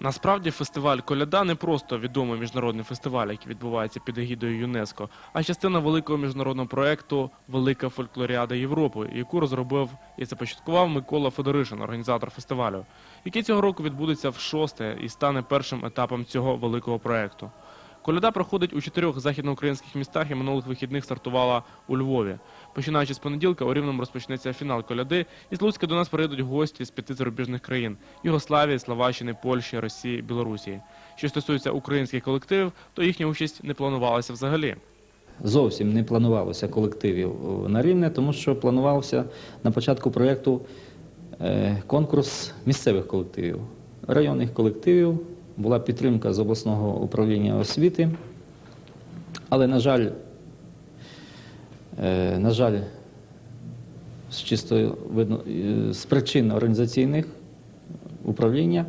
Насправді фестиваль Коляда не просто відомий міжнародний фестиваль, який відбувається під егідою ЮНЕСКО, а частина великого міжнародного проекту Велика фольклоріада Європи, яку розробив і започаткував Микола Федоришин, організатор фестивалю, який цього року відбудеться в шосте і стане першим етапом цього великого проекту. Коляда проходить у чотирьох західноукраїнських містах і минулих вихідних стартувала у Львові. Починаючи з понеділка, у Рівному розпочнеться фінал коляди, і з Луцька до нас приїдуть гості з п'яти зарубіжних країн Югославії, Словаччини, Польщі, Росії, Білорусі. Що стосується українських колективів, то їхня участь не планувалася взагалі. Зовсім не планувалося колективів е, на рівне, тому що планувався на початку проєкту е, конкурс місцевих колективів, районних колективів. Була підтримка з обласного управління освіти. Але, на жаль, е, на жаль, з чисто видно, е, з причин організаційних управління,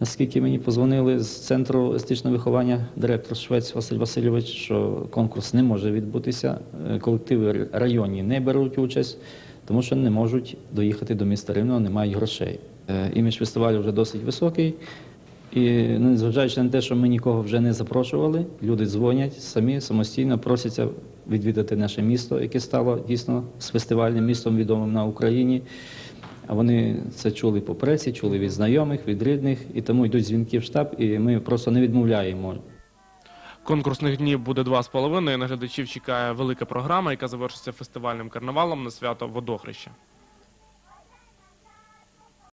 наскільки мені позвонили з центру естетичного виховання директор Швець Василь Васильович, що конкурс не може відбутися, е, колективи районні не беруть участь, тому що не можуть доїхати до міста Рівного, не мають грошей. Імідж фестивалю вже досить високий. І незважаючи на те, що ми нікого вже не запрошували, люди дзвонять самі самостійно просяться відвідати наше місто, яке стало дійсно з фестивальним містом відомим на Україні. А вони це чули по пресі, чули від знайомих, від рідних, і тому йдуть дзвінки в штаб, і ми просто не відмовляємо. Конкурсних днів буде два з половиною. На глядачів чекає велика програма, яка завершиться фестивальним карнавалом на свято водохреща.